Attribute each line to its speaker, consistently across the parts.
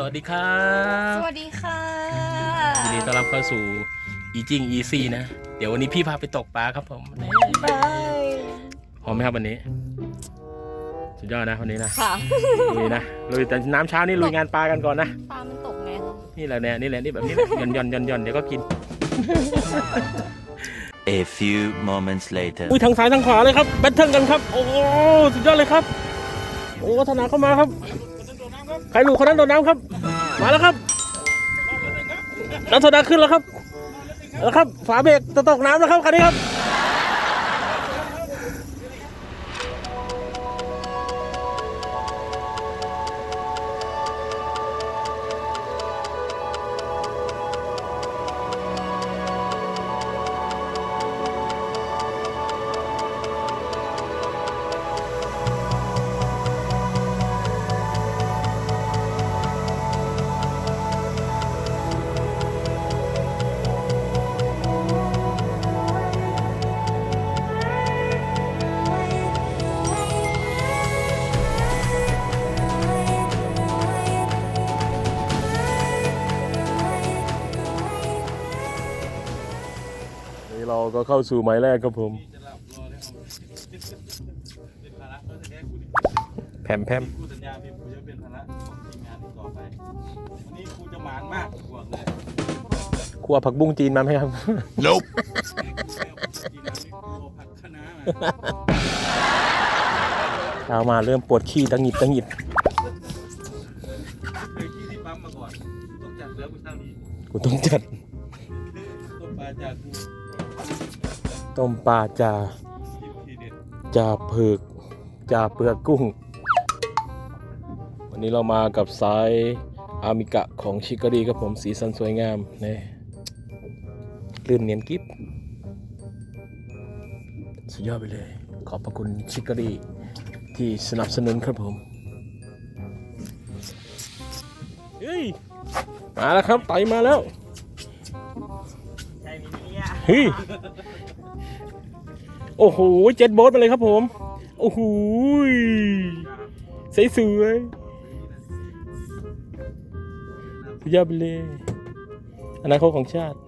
Speaker 1: สวัสดีครับ
Speaker 2: สวัสดีค่ะ
Speaker 1: ยินดีต้อนรับเข้าสู่อีจิงอีซี่นะ เดี๋ยววันนี้พี่พาไปตกปลาครับผมนี่
Speaker 2: บาย
Speaker 1: พร้อมไหมครับวันนี้ สุดยอดนะวันนี้นะ
Speaker 2: ค่ะ
Speaker 1: ลุยนะลุยแต่น้ำเช้านี่ลุยงานปลากันก่อนนะ
Speaker 2: ปลามันตกไงคะ
Speaker 1: นี่แหละเนี่ยนี่แหละนี่แบบนี้แหละหย่อนหย่อนหย่อนหย่อนเดี๋ยวก็กิน
Speaker 3: A few moments later.
Speaker 1: อุ้ยทางซ้ายทางขวาเลยครับแบทเทิลกันครับ โอ้โหสุดยอดเลยครับ โอ้วัฒนาเข้ามาครับ ใครหลูคนนั้นโดนน้ำครับ มาแล้วครับน้ำโซดาขึ้นแล้วครับแล้วครับ ฝาเบรกจะตกน้ำแล้วครับคันนี้ครับ ก็เข้าสู่หมายแรกครับผมแพมแพม
Speaker 4: กูสัญญาพี่กูจะเป็นภาระของทีมงานอีกต่อไปวันนี้กูจะหมานมากกูบอกเลย
Speaker 1: ครัวผักบุ้งจีนมาไหมครับ
Speaker 3: Nope.
Speaker 4: กินน้ำนี่กูเอาผักคะน้ามา
Speaker 1: เช้ามาเริ่มปวดขี้ตังหงิดตังหงิด
Speaker 4: เคยขี้ที่ปั๊มมาก่อนต้องจัดแล้วกูเท่านี้
Speaker 1: กูต้องจัด
Speaker 4: ต้มปลาจากกู
Speaker 1: ต้มปลาจ่าจ่าเผือกจ่าเปลือกกุ้ง วันนี้เรามากับสายอามิกะของชิคารีครับผมสีสันสวยงามนี่ลื่นเนียนกิฟสุดยอดไปเลย ขอบพระคุณชิคารีที่สนับสนุนครับผมเฮ้ยมาแล้วครับไตมาแล้ว เฮ้ย โอ้โหเจ็ดโบ๊ทมาเลยครับผม โอ้โหใสสวยๆสุดยอดไปเลยอนาคตของชาติ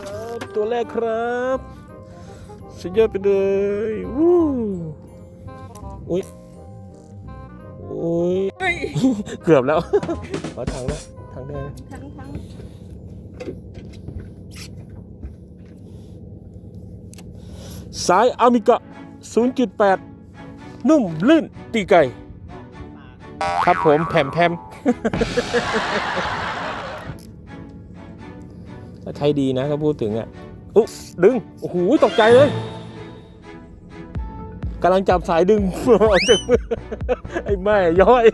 Speaker 1: ครับตัวแรกครับสุดยอดไปเลยวู้อุ้ยโอ้ยเกือบแล้วขอทางแล้วทางแดง
Speaker 2: ทั้งทั้ง
Speaker 1: สายอามิกะ 0.8 นุ่มลื่นตีไก่ ครับผมแผมแพมใช้ดีนะถ้าพูดถึงอะอุ๊ยดึง โอ้โห ตกใจเลยกำลังจับสายดึงออกจากมือไอ้แม่ย้อย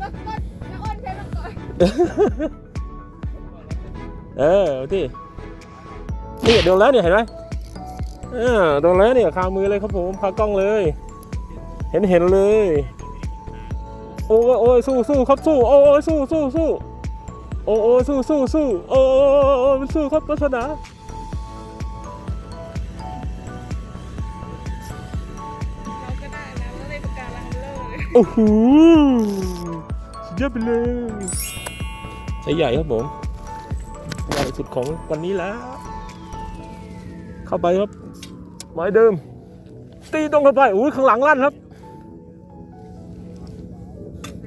Speaker 2: ก็ก็น้าอ้นใช้มังกร
Speaker 1: เออเอาที่นี่โดนแล้วเนี่ยเห็นไหมเออโดนแล้วเนี่ยคามือเลยครับผมคากล้องเลย เห็นเห็นเลย โอ้ยโอ้ยสู้สู้ครับสู้โอ้ยสู้สู้สู้โอ้โอ้ยสู้สู้สู้โอ้ยมันสู้ครับพัฒนา
Speaker 2: เราก็ได้แล้วแล้วเลยปากการังเลย
Speaker 1: โอ้โหสุดยอดไปเลยใช้ใหญ่ครับผมใหญ่ สุดของวันนี้แล้ว เข้าไปครับไม้เดิม ตีตรงเข้าไปอุ้ยข้างหลังลั่นครับ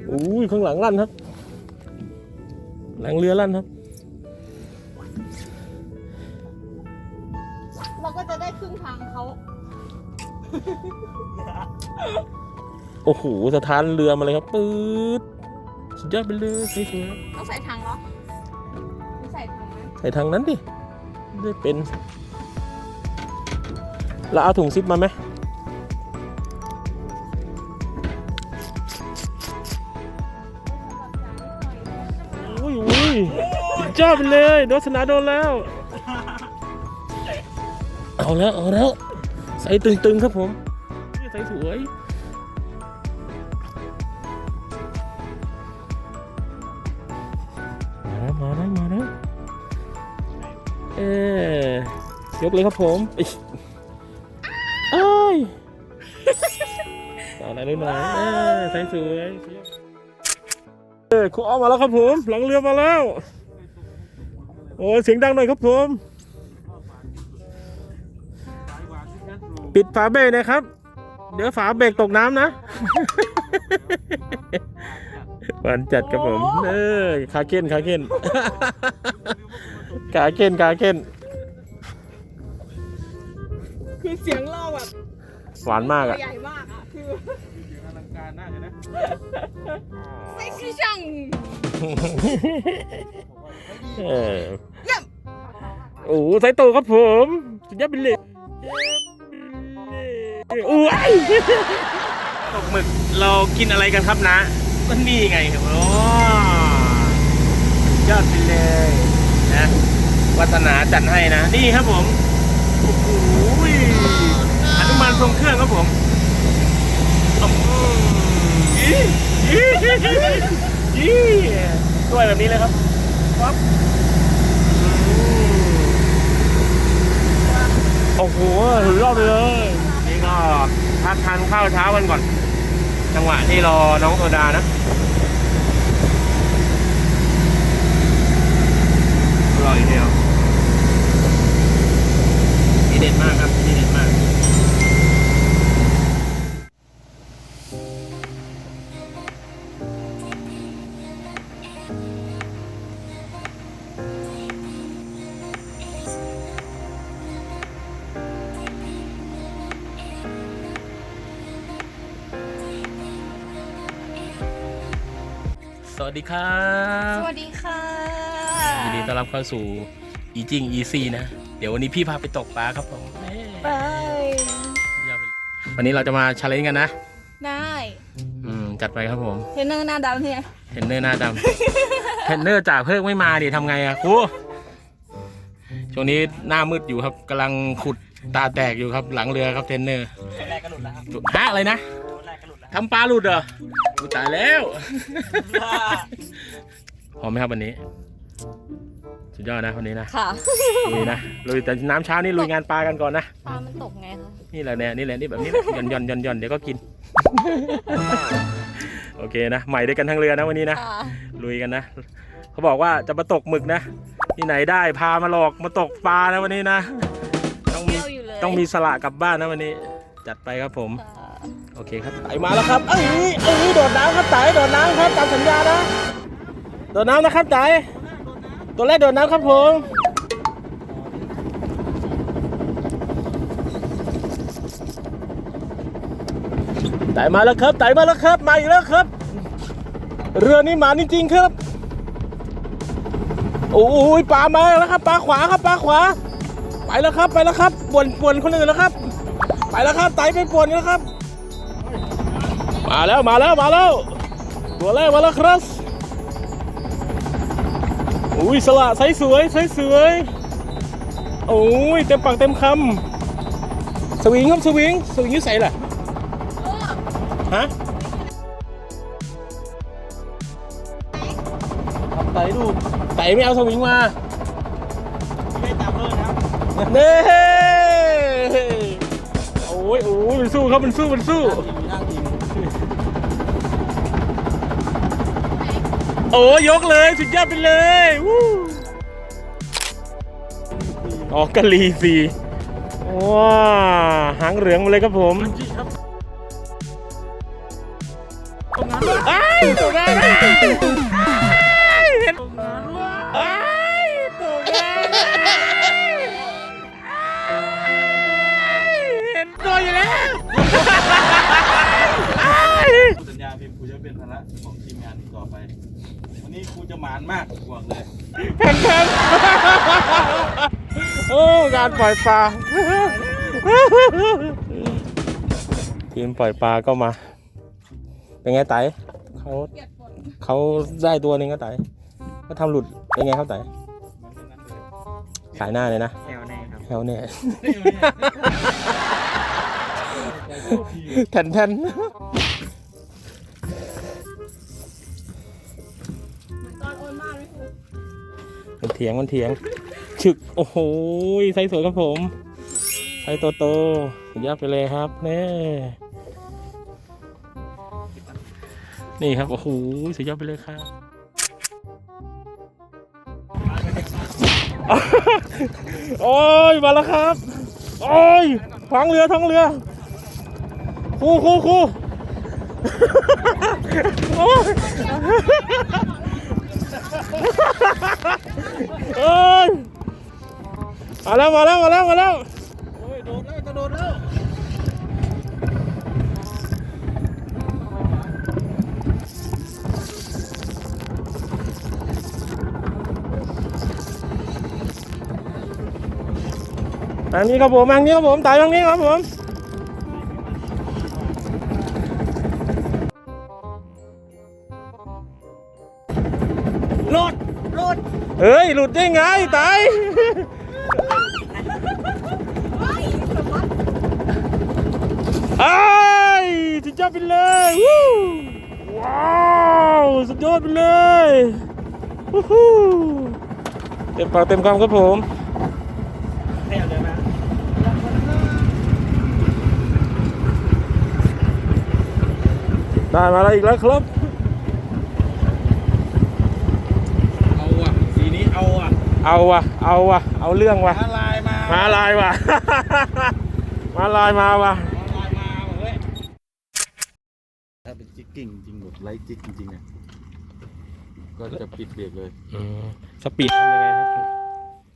Speaker 1: อุ้ยข้างหลังลั่นครับ หลังเรือลั่นครับ
Speaker 2: เราก็จะได้ครึ่งทางเขา
Speaker 1: โอ้โหสถานเรือมาเลยครับปื๊ดสุดยอดไปเลยสวย
Speaker 2: ต้องใส่ทางเหรอ ใส่ทาง
Speaker 1: นั้นดิได้เป็นแล้วเอาถุงซิปมาไหมอุ้ยอุ้ยสุดยอดไปเลยโดนสนาโดนแล้ว เอาแล้ว เอาแล้ว ใส่ตึงๆครับผม ใส่สวย ยกเลยครับผมอิ๊ยเอ้ยต่ออะไรนิดหน่อยเออใส่สวยเออครูอ้อมมาแล้วครับผม หลังเรือมาแล้ว โอ้เสียงดังหน่อยครับผม ปิดฝาเบรกนะครับ เดี๋ยวฝาเบรกตกน้ำนะหวานจัดครับผม เออขาเก้นขาเก้นขาเก้นขาเก้น
Speaker 2: คือเสียงเราแบบ
Speaker 1: หวานมากอะ
Speaker 2: ใหญ่มากอะคือ
Speaker 4: อลังการมากเลยนะ
Speaker 2: ไอ้ชิช่าง
Speaker 1: เออโอ้โหใส่ตัวครับผมสุดยอดไปเลยโอ้ยตกหมึกเรากินอะไรกันครับนะก็นี่ไงครับโอ้ยอดไปเลยนะวัฒนาจัดให้นะ นี่ครับผมโอ้โหอนุมาน ทรงเครื่องครับผมอืมยี่ยี่ยี่ด้วยแบบนี้เลยครับปั๊บอืมโอ้โหถึงรอบเลยนี่ก็พักทานข้าวเช้ากันก่อน จังหวะที่รอน้องโซดานะอร่อยเดียวนี่เด็ดมากครับนี่เด็ดมาก สวัสดีครับ
Speaker 2: สวัสดีค่ะ
Speaker 1: ยินดีต้อนรับเข้าสู่อีจิงอีซีนะ เดี๋ยววันนี้พี่พาไปตกปลาครับผมแม่
Speaker 2: ไป
Speaker 1: ยาวไปวันนี้เราจะมาชาเลนจ์กันนะ
Speaker 2: ได้
Speaker 1: อืมจัดไปครับผม
Speaker 2: เทรนเนอร์หน้าดำเนี่ย
Speaker 1: เทรนเนอร์หน้าดำเทรนเนอร์จากเพิกไม่มาดิทำไงอะครูช่วงนี้หน้ามืดอยู่ครับกำลังขุดตาแตกอยู่ครับหลังเรือครับเทรนเนอร์แรกก็หลุดแล้วครับฮะอะไรนะ ทำปลาหลุดเหรออุยตายแล้ว พร้อมไหมครับวันนี้ สุดยอดนะวันนี้นะ
Speaker 2: ค่ะ
Speaker 1: ลุยนะลุยแต่น้ำเช้านี่ลุยงานปลากันก่อนนะ
Speaker 2: ปลามันตกไงคะ
Speaker 1: นี่แหละเนี่ยนี่แหละนี่แบบนี้แหละหย่อนหย่อนหย่อนหย่อนเดี๋ยวก็กิน โอเคนะ ใหม่ด้วยกันทั้งเรือนะวันนี้นะ
Speaker 2: ค่ะ
Speaker 1: ลุยกันนะ เขาบอกว่าจะมาตกหมึกนะ ที่ไหนได้พามาหลอกมาตกปลานะวันนี้นะ ต้องมี
Speaker 2: เที่ยวอยู่เลย
Speaker 1: ต้องมีสละกลับบ้านนะวันนี้ จัดไปครับผม
Speaker 2: ค่ะ
Speaker 1: โอเคครับไต่มาแล้วครับเอ้ยเอ้ยโดดน้ำครับไต่โดดน้ำครับตามสัญญานะ โดดน้ำนะครับไต่ตัวแรกโดดน้ำครับผมไต่มาแล้วครับไต่มาแล้วครับ มาอีกแล้วครับ เรือนี้มาจริงๆครับโอ้ยปลามาแล้วครับปลาขวาครับปลาขวา ไปแล้วครับไปแล้วครับป่วนป่วนคนอื่นแล้วครับ ไปแล้วครับไต่ไปป่วนแล้วครับ มาแล้วมาแล้วมาแล้วตัวแรกมาแล้วครับอุ้ยสละไซส์สวยไซส์สวยโอ้ยเต็มปากเต็มคำสวิงครับสวิงสวิงยุ่ใส่ล่ะฮะ
Speaker 4: ไต่ดู
Speaker 1: ไต่ไม่เอาสวิงมา
Speaker 4: ไม่ได้จับเลยนะ
Speaker 1: เน่โอ้ยโอ้ยมันสู้ครับมันสู้มันสู้ โอ้ยยกเลยสุดยอดไปเลยวู้อ๋อกะลีสีว้าหางเหลืองมาเลยครับผม
Speaker 4: จรับ
Speaker 1: แผ่นแผ่นโอ้งานปล่อยปลาทีมปล่อยปลาก็มา เป็นไงไต่เขา
Speaker 2: เกลียดฝน
Speaker 1: เขาได้ตัวหนึ่งก็ไต่ก็ทำหลุดเป็นไงครับไต่ขายหน้าเลยนะ
Speaker 4: แถวแน่ครับ
Speaker 1: แถวเนี่ยแทนแทน
Speaker 2: ถี
Speaker 1: ยงมันเถียง ฉึก โอ้โหไซส์สวยครับผม ไซส์โตโตยอกไปเลยครับนี่นี่ครับ โอ้โหสวยยอกไปเลยครับโอ้ย มาแล้วครับ โอ้ยท้งเรือท้องเรือ คู่คู่คูโอ้ย เอ้ยมาแล้วมาแล้วมาแล้วมาแล้ว
Speaker 4: โอ้ยโดนแล้วจะโดนแล้ว
Speaker 1: ทางนี้ครับผมทางนี้ครับผมตายทางนี้ครับผม
Speaker 4: ด
Speaker 1: ได้ไงตายไอ้ายสุดยอดไปเลยวู้ว้าวสุดยอดไปเลยวู้ฮู้เต็มปากเต็มคำครับผม
Speaker 4: ให้เอาเลยนะ
Speaker 1: ได้มาแล้วอีกแล้วครับ
Speaker 4: เอาอะสีนี้เอาอะ
Speaker 1: เอาวะเอาวะเอาเรื่องวะ
Speaker 4: มาลายมา
Speaker 1: มาลายวะ มาลายมาวะ
Speaker 4: มาลายมาเว้ยถ้าเป็นจิกกิ้งจริงแบบไลท์จิกจริงๆเนี่ยก็จะปิดเบรกเลย
Speaker 1: อืมสปีดทำยังไงครับ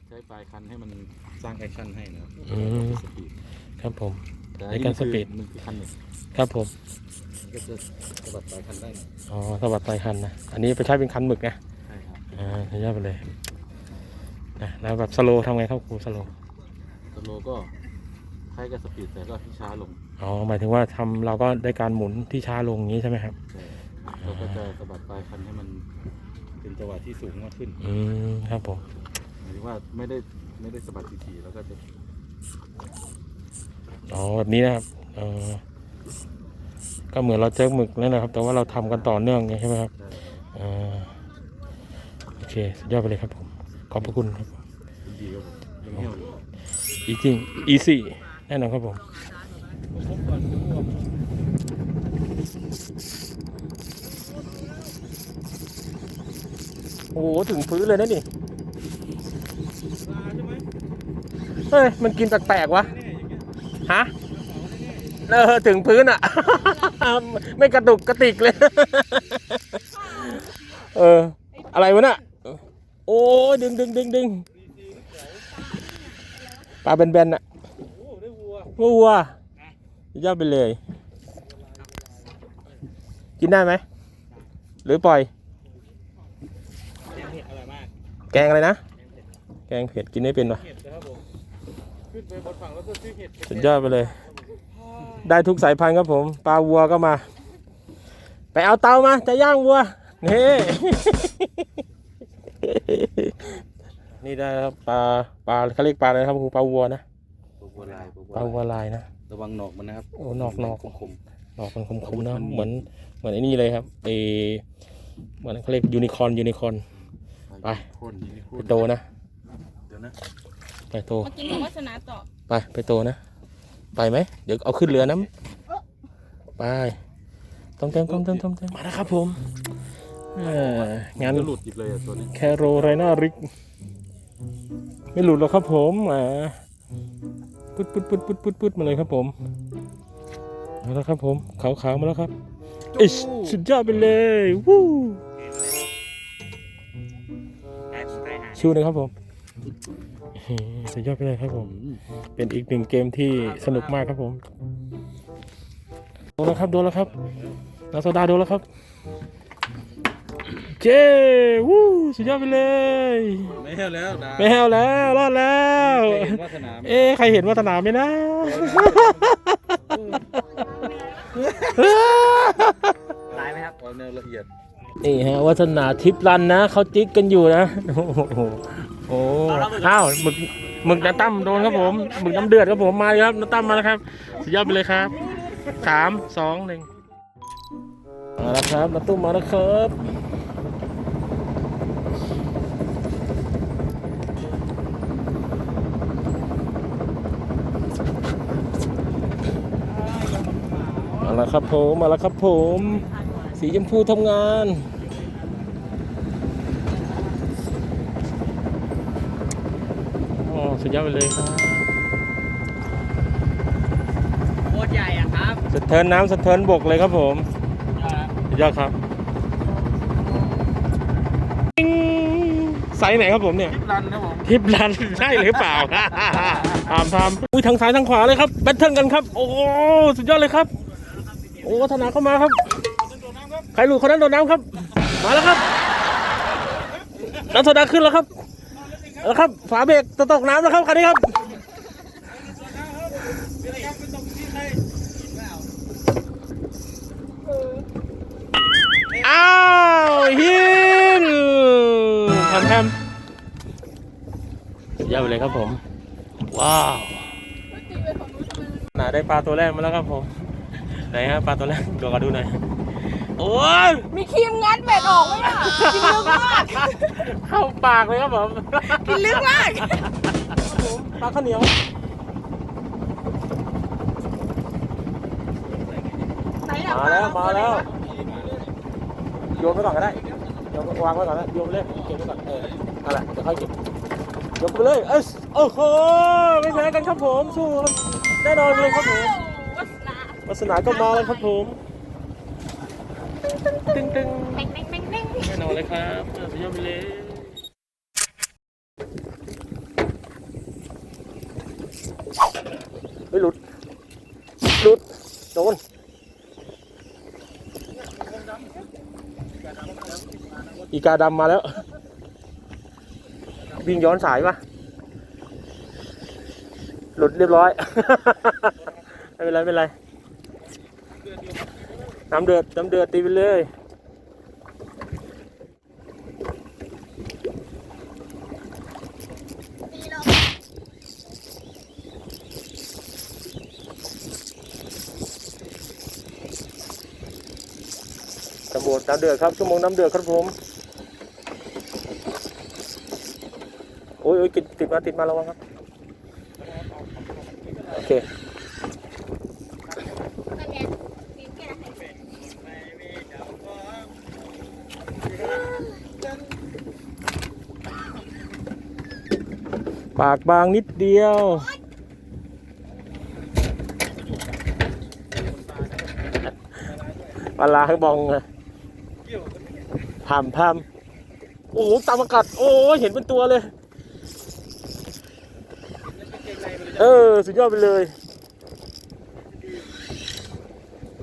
Speaker 4: ใช้ปลายคันให้มันสร้างแอคชั่นให้นะครับ
Speaker 1: อืม
Speaker 4: สปีด
Speaker 1: ครับผม
Speaker 4: แต่
Speaker 1: ในการสปีด
Speaker 4: มันคือคันหนึ่ง
Speaker 1: ครับผม
Speaker 4: มันก็จะสะบัดปลายคันได้หน่อย
Speaker 1: อ๋อสวัสดีคันนะ อันนี้ไปใช้เป็นคันหมึกนะ
Speaker 4: ใช่ครับ
Speaker 1: อ่าสุดยอดไปเลย นะแล้วแบบสโลว์ทำไงครับครูสโลว์
Speaker 4: สโลก็คล้ายกับสปีดแต่ก็ที่ช้าลง
Speaker 1: อ๋อหมายถึงว่าทำเราก็ได้การหมุนที่ช้าลงอย่างนี้ใช่ไหมครับ
Speaker 4: แต่เราก็จะสะบัดปลายคันให้มันเป็นจังหวะที่สูงมากขึ้น
Speaker 1: อืมครับผม
Speaker 4: หมายถึงว่าไม่ได้ไม่ได้สะบัดทีๆแล้วก็จะ
Speaker 1: อ๋อแบบนี้นะครับเออก็เหมือนเราเจิกหมึกนั่นแหละครับ แต่ว่าเราทำกันต่อเนื่องไงใช่ไหมครับ
Speaker 4: ได้
Speaker 1: อ่าโอเคสุดยอดไปเลยครับผม ขอบพระคุณครับ
Speaker 4: อี
Speaker 1: จริงอีซี่แน่นอนครับผมโอ้โหถึงพื้นเลยนะนี่เฮ้ย มันกินแปลกๆวะ ฮะเออถึงพื้นอะ ไม่กระตุกกระติกเลย เออ อะไรวะน่ะ โอ้ยดึงดึงดึงดึงปลาแบนๆน่ะ
Speaker 4: วัว
Speaker 1: วัวย่อดไปเลย กินได้ไหม หรือปล่อย แกงอะไรนะ แกงเผ็ดกินไม่เป็นวะ
Speaker 4: เห็ดนะครับผมขึ้นไปบนฝั่งแล้วก็ซื้อเห็ด
Speaker 1: สุดยอดไปเลย ได้ทุกสายพันธุ์ครับผม ปลาวัวก็มา ไปเอาเตามา จะย่างวัว นี่ นี่ได้ครับปลาปลาเขาเรียกปลาอะไรนะครับครูปลาวัวนะ
Speaker 4: บัวลายบัว
Speaker 1: ปลาวัวลายนะ
Speaker 4: ระวังหนอกมันนะครับ
Speaker 1: โอ้หนอกหนอก
Speaker 4: คม
Speaker 1: ดอกมันคมๆนะเหมือนเหมือนไอ้นี่เลยครับเอเหมือนเขาเรียกยูนิคอร์นยูนิคอร์น
Speaker 4: ๆ
Speaker 1: ไป
Speaker 4: พ่นนี่
Speaker 1: ไป
Speaker 4: พ่น
Speaker 1: โตนะ
Speaker 4: เดี๋ยวนะ
Speaker 1: ไปโต
Speaker 2: มากินของวัฒนาต่อ
Speaker 1: ไปไปโตนะ ไปไหมเดี๋ยวเอาขึ้นเรือนะไปต้องเต็มต้องเต็มต้องเต็มมาแล้วครับผมเอ่อ งาน
Speaker 4: จะหลุดหยิบเลยอะตัวนี้
Speaker 1: แคโรไรนาริก ไม่หลุดหรอกครับผมอ่าปุ๊ดปุ๊ดปุ๊ดปุ๊ดปุ๊ดปุ๊ดมาเลยครับผมมาแล้วครับผมขาวๆมาแล้วครับอิชสุดยอดไปเลยวู้ชิวเลยครับผมเฮ้ยสุดยอดไปเลยครับผม เป็นอีกหนึ่งเกมที่สนุกมากครับผมโดนแล้วครับโดนแล้วครับนาโซดาโดนแล้วครับ เจ้วู้สุดยอดไปเลย
Speaker 4: ไม่เหี่ยวแล้วดา
Speaker 1: ไม่แห้วแล้วรอดแล้ว
Speaker 4: เคยเห็นวาสนาไหม
Speaker 1: เอ๊ะใครเห็นวัฒนาไหมนะ
Speaker 4: ตายไหมครับเอาแนวละเอียด
Speaker 1: นี่ฮะวัฒนาทิพย์รันนะเขาจิกกันอยู่นะโอ้โหโอ้อ้าวหมึกหมึกน้ำตั้มโดนครับผมหมึกน้ำเดือดครับผมมาเลยครับน้ำตั้มมาแล้วครับสุดยอดไปเลยครับสามสองหนึ่งมาแล้วครับน้ำตุ้มมาแล้วครับ แล้วครับผม มาแล้วครับผม สีชมพูทำงาน โอ้สุดยอดไปเลยครับ
Speaker 5: โคตรใหญ่อะครับ
Speaker 1: สะเทินน้ำสะเทินบกเลยครับผมสุดยอดครับปิ๊งไซส์ไหนครับผมเนี่ย
Speaker 4: รันนะผม
Speaker 1: ทิปรันใช่หรือเปล่าทำทำอุ้ยทางซ้ายทางขวาเลยครับ แบทเทิลกันครับ โอ้โหสุดยอดเลยครับ โอ้วัฒนาเข้ามาครับ ใครหลุดคนนั้นโดนน้ำครับ มาแล้วครับน้ำโซดาขึ้นแล้วครับ แล้วครับ ฝาเบรกจะตกน้ำแล้วครับคันนี้ครับอ้าวฮินทำทำสุดยอดไปเลยครับผม ว้าว หนาได้ปลาตัวแรกมาแล้วครับผม ไหนฮะปลาตัวแรกตัวกระดูหน่อยโอ้ย
Speaker 2: มีครีมงัดเบ็ดออกไหมอะกินลึกมาก
Speaker 1: เข้าปากเลยครับผม
Speaker 2: กินลึกมาก
Speaker 1: ปลาข้าวเหนียว
Speaker 2: ไหนอะ
Speaker 1: มาแล้วมาแล้วโยนไปก่อนก็ได้โยนวางไว้ก่อนนะโยนไปเลยเก็บไว้ก่อนเออเอาละเดี๋ยวค่อยเก็บโยนไปเลยเอสโอ้โหไม่แพ้กันครับผมสู้ครับแน่นอนเลยครับผม
Speaker 2: วัสนา
Speaker 1: สนาก็มาแล้วครับผมตึงตึง
Speaker 2: เน่งเน่งเน่งเน่ง
Speaker 1: แน่นอนเลยครับสุดยอดไปเลยเฮ้ยหลุดหลุดโดนอีกาดำมาแล้ว วิ่งย้อนสายปะหลุดเรียบร้อย ไม่เป็นไรไม่เป็นไร น้ำเดือดน้ำเดือดตีไปเลยตำรวจน้ำเดือดครับชั่วโมงน้ำเดือดครับผมโอ้ยโอ้ยติดติดมาติดมาระวังครับ ปากบางนิดเดียว ปลาลาบองเลยพามพามโอ้โหตามอากาศโอ้เห็นเป็นตัวเลย เออ สุดยอดไปเลย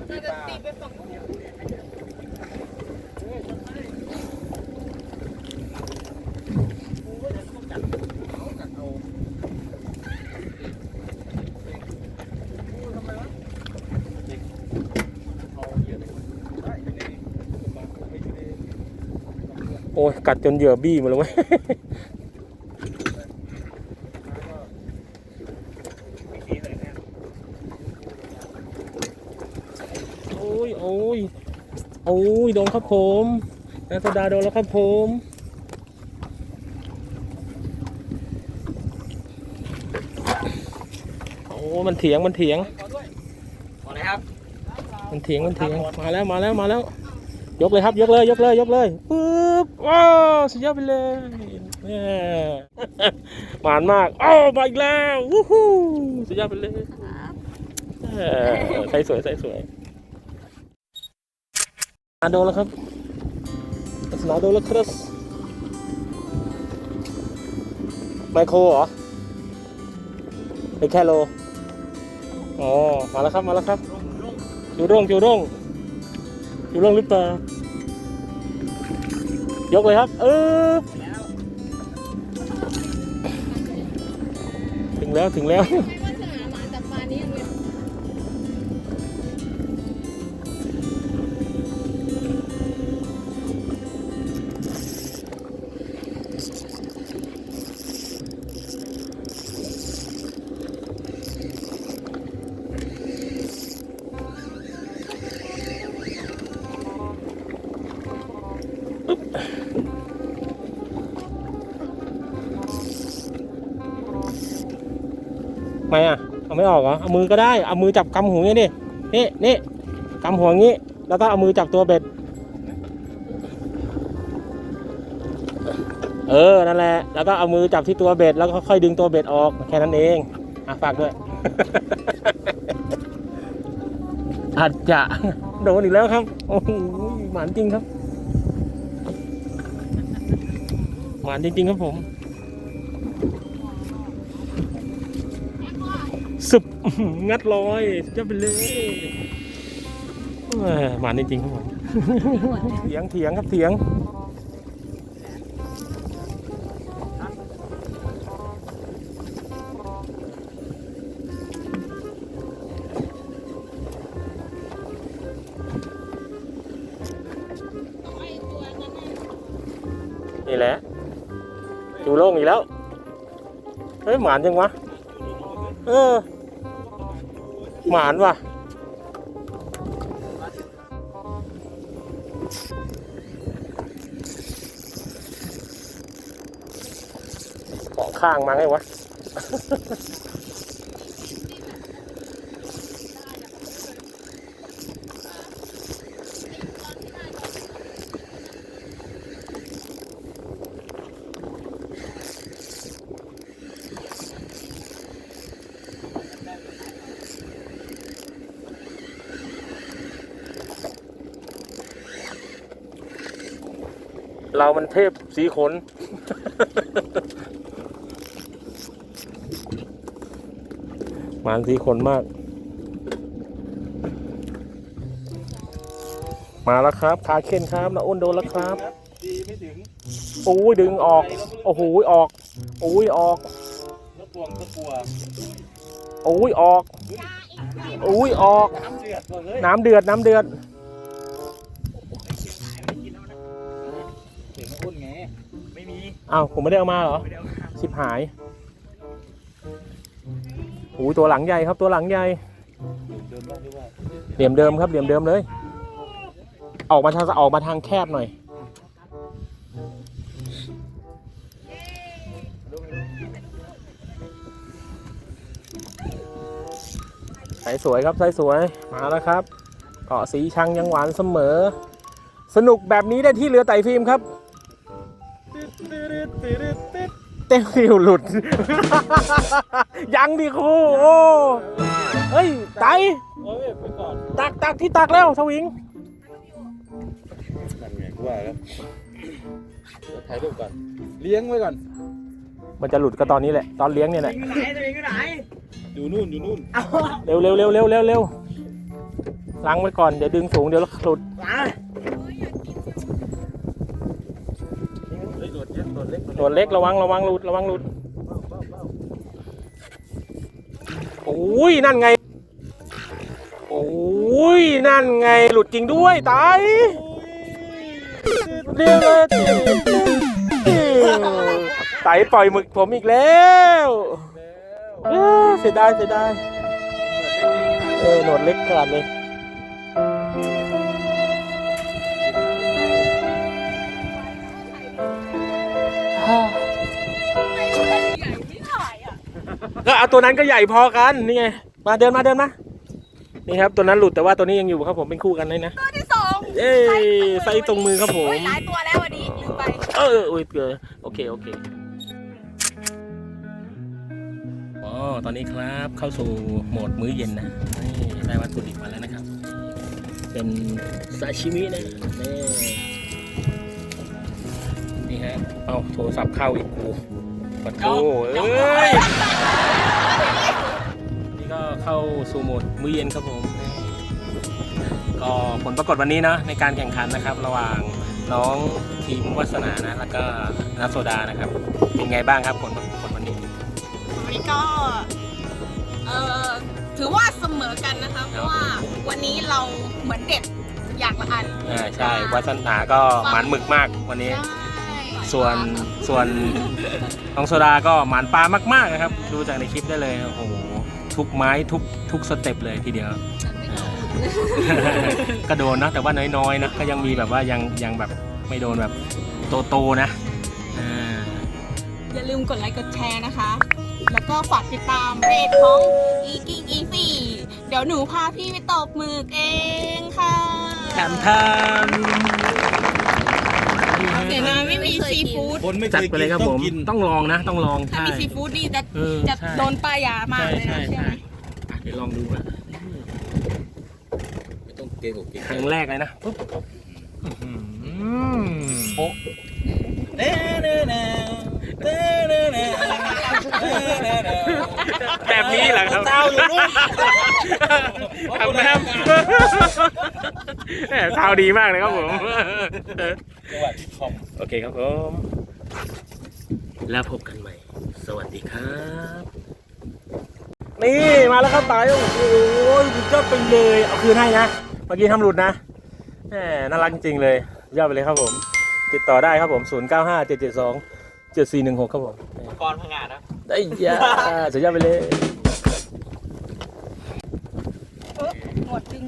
Speaker 2: ตีไปฝั่งนู้น
Speaker 1: อ้ยกัดจนเหยื่อบี้หมาแล้วเว้ยโอ้ยโอ้ยโอ้ยโดนครับผมนาสดาโดนแล้วครับผมโอ้มันเถียงมันเถียง
Speaker 5: ขอเลยครับ
Speaker 1: มันเถียงมันเถียงมาแล้วมาแล้วมาแล้ว ยกเลยครับยกเลยยกเลยยกเลยปึ๊ บว้าวสุดยอดไปเลยแม่หวานมากอ้าวมาอีกแล้ววู้ฮู้สุดยอดไปเลยเออใส่สวยใส่สวยอะโดนแล้วครับลักษณะโดนแล้วครับไมโครเหรอเป็นแค่โลอ๋อมาแล้วครับมาแล้วครับจูร่งจูร่งจูร่งหรือเปล่า ยกเลยครับ เออถึงแล้วถึงแล้ว
Speaker 2: ไม่
Speaker 1: ออกเหรอเอามือก็ได้เอามือจับกำหัวงี้นี่นี่นี่กำหัวงี้ แล้วก็เอามือจับตัวเบ็ด เออนั่นแหละแล้วก็เอามือจับที่ตัวเบ็ดแล้วก็ค่อยดึงตัวเบ็ดออกแค่นั้นเองอะฝากด้วยอาจจะโดนอีกแล้วครับโอ้โหหมานจริงครับ หมานจริงๆครับผม สุบงัดลอยจะไปเลยเอ้ยหวานจริงๆครับผมเถียงเถียงครับเถียงนี่แหละจูโล่งอีกแล้ว เฮ้ยหมานจังวะ เออ หมานว่ะเกาะข้างมาไงวะ เรามันเทพสีขน หมานสีขนมาก มาแล้วครับขาเข็นครับนะอ้นโดนแล้วครับ
Speaker 4: ดีไม่ถึง
Speaker 1: โอ้ยดึงออก โอ้โหออก โอ้ยออก
Speaker 4: รถพวงตะกัว
Speaker 1: โอ้ยออกโอ้ยออก
Speaker 4: น้ำเดือดน้ำ
Speaker 1: เดือด อ้าวผมไม่ได้เอามาเหรอ
Speaker 5: ไม่ได้เอามา
Speaker 1: ชิบหายโอ้ยตัวหลังใหญ่ครับตัวหลังใหญ่
Speaker 4: เดินบ้างหรือว่า
Speaker 1: เหลี่ยมเดิมครับเหลี่ยมเดิมเลย ออกมาทางออกมาทางแคบหน่อยสายสวยครับสายสวยมาแล้วครับเกาะสีชังยังหวานเสมอ สนุกแบบนี้ได้ที่เรือไต่ฟิล์มครับ เต้ฟิวหลุด ยังดิครูโอ้เฮ้ยไต
Speaker 4: โอ้ยไปก่อน
Speaker 1: ตักตักที่ตักแล้วสวิง
Speaker 4: นั่นไงกูว่าแล้วเดี๋ยวถ่ายรูปก่อน เลี้ยงไว้ก่อน
Speaker 1: มันจะหลุดก็ตอนนี้แหละ ตอนเลี้ยงเนี่ยแหละ
Speaker 5: ตัวเองอยู่ไหนตัวเองอยู่ไหน
Speaker 4: อยู่นู่นอยู่นู่น
Speaker 5: เอา
Speaker 1: เร็วเร็วเร็วเร็วเร็วเร็วล้างไว้ก่อนเดี๋ยวดึงสูงเดี๋ยวหลุด
Speaker 5: มา
Speaker 4: เเล็กโดดเล็ก
Speaker 1: หนวดเล็กระวังระวังหลุดระวังหลุดโอ้ยนั่นไงโอ้ยนั่นไงหลุดจริงด้วยตายเรียกเลยไตปล่อยหมึกผมอีกแล้วเอ้อเสียดายเสียดายเออหนวดเล็กขนาดนี้ ก็เอาตัวนั้นก็ใหญ่พอกันนี่ไงมาเดินมาเดินมานี่ครับตัวนั้นหลุดแต่ว่าตัวนี้ยังอยู่ครับผมเป็นคู่กันเลยนะ
Speaker 2: ตัวที่สอง
Speaker 1: เอ้ยไซส์ตรงมือครับผม
Speaker 2: โอ้ยหลายตัวแล้ววันนี้ลืมไป
Speaker 1: เออโอ้ยเกลือโอเคโอเคอ๋อตอนนี้ครับเข้าสู่โหมดมื้อเย็นนะนี่ได้วัตถุดิบมาแล้วนะครับ เป็นซาชิมินะนี่นี่ฮะเอาโทรศัพท์เข้าอีกกู ปัดโถเอ้ย นี่ก็เข้าสู่โหมดมื้อเย็นครับผม ก็ผลปรากฏวันนี้นะในการแข่งขันนะครับ ระหว่างน้องทีมวัสนานะ แล้วก็นัทโซดานะครับ เป็นไงบ้างครับผลผลวันนี้
Speaker 2: วันนี้ก็ เอ่อ ถือว่าเสมอกันนะคะ เพราะว่าวันนี้เราเหมือนเด็ดอย่างละอัน
Speaker 1: อ่าใช่วัสนาก็หมานหมึกมากวันนี้
Speaker 2: ใช่
Speaker 1: ส่วนส่วนน้องโซดาก็หมานปลามากๆนะครับ ดูจากในคลิปได้เลยโอ้โหทุกไม้ทุกทุกสเต็ปเลยทีเดียวก็โดนนะแต่ว่าน้อยๆนะก็ยังมีแบบว่ายังยังแบบไม่โดนแบบโตๆนะอ่า
Speaker 2: อย่าลืมกดไลค์กดแชร์นะคะ แล้วก็ฝากติดตามเพจของอีกิงอีฟี่เดี๋ยวหนูพาพี่ไปตบหมึกเองค่ะ
Speaker 1: แถมทำนี่ฮะ
Speaker 2: แต่นาไม่มีซีฟู้ด
Speaker 4: คนไม่เค
Speaker 1: จัด
Speaker 4: ย
Speaker 1: ไป
Speaker 4: กิ
Speaker 1: เลย
Speaker 4: น
Speaker 1: ครับ
Speaker 4: ต้อ
Speaker 1: ผ
Speaker 4: ง
Speaker 1: ม
Speaker 4: กิน
Speaker 1: ต้องลองนะ ต้องลอง
Speaker 2: ถ้า
Speaker 1: ใช่
Speaker 2: มีซีฟู้ดนี่จะ
Speaker 1: เออ
Speaker 2: จะ
Speaker 1: ใช่
Speaker 2: โดนป้ายยามากเลย
Speaker 1: ใช่
Speaker 2: นะ
Speaker 1: ใช่
Speaker 2: ใช่ไหม
Speaker 1: อะเดี๋ยวลองดูนะ
Speaker 4: ไม่ต้องเกรงอกเกรง
Speaker 1: ครั้งแรกเลยนะปุ๊บอื้อหือโป๊ะ
Speaker 4: เน่เน่เน่ เน่เน่เน่เน่เน่
Speaker 1: แบบนี้แหละครับ
Speaker 4: เท้าอยู่นู่น
Speaker 1: ทำแบบแหมเท้าดีมากเลยครับผม
Speaker 4: จังหวะที่คอม
Speaker 1: โอเคครับผม แล้วพบกันใหม่ สวัสดีครับ นี่มาแล้วครับตายโอ้โหสุดยอดไปเลย เอาคืนให้นะ เมื่อกี้ทำหลุดนะแหมน่ารักจริงๆเลยยอดไปเลยครับผม ติดต่อได้ครับผม 0 9 5 7 7 2 7 4 1 6ครับผม
Speaker 5: กรพังงานะ
Speaker 1: ได้ยาสุดยอดไปเลย
Speaker 2: เออหมดจริง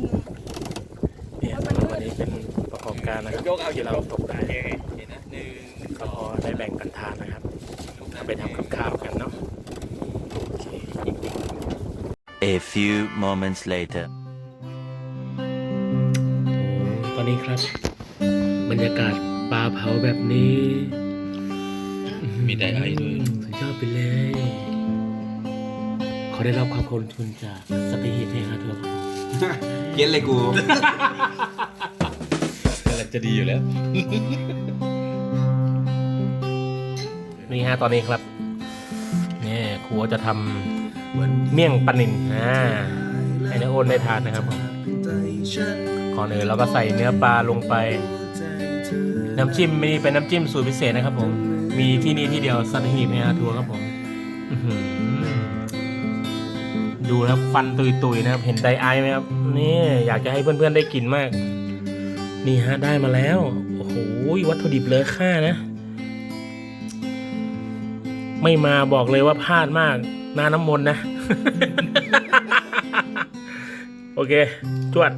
Speaker 1: เนี่ยวันนี้เป็นประกอบการนะครับ
Speaker 4: ยกเอาอยู่
Speaker 1: ที่เราตกได้
Speaker 4: เห็นนะหนึ่ง
Speaker 1: ก็พอได้แบ่งกันทานนะครับเอาไปทำกับข้าวกันเนาะโอเค
Speaker 3: A few moments later.
Speaker 1: ตอนนี้ครับ บรรยากาศปลาเผาแบบนี้
Speaker 4: มีไดไอด้วย
Speaker 1: สุดยอดไปเลยขอได้รับความขอบคุณจากสปีฮิตเทฮาทัวร์ครับ
Speaker 4: เย็นเลยกูนั่นแหละจะดีอยู่แล้ว
Speaker 1: นี่ฮะตอนนี้ครับนี่ครูจะทำเมี่ยงปลานิลอ่าให้นายโอนได้ทานนะครับผมก่อนอื่นเราก็ใส่เนื้อปลาลงไป น้ำจิ้มนี่เป็นน้ำจิ้มสูตรพิเศษนะครับผม มีที่นี่ที่เดียวสัตหีบในอาทัวร์ครับผมดูนะครับฟันตุยๆนะครับ เห็นไดไอไหมครับ นี่อยากจะให้เพื่อนๆได้กินมาก นี่ฮะได้มาแล้ว โอ้โหวัตถุดิบเลยค่านะ ไม่มาบอกเลยว่าพลาดมากหน้าน้ำมนต์นะ โอเค จวด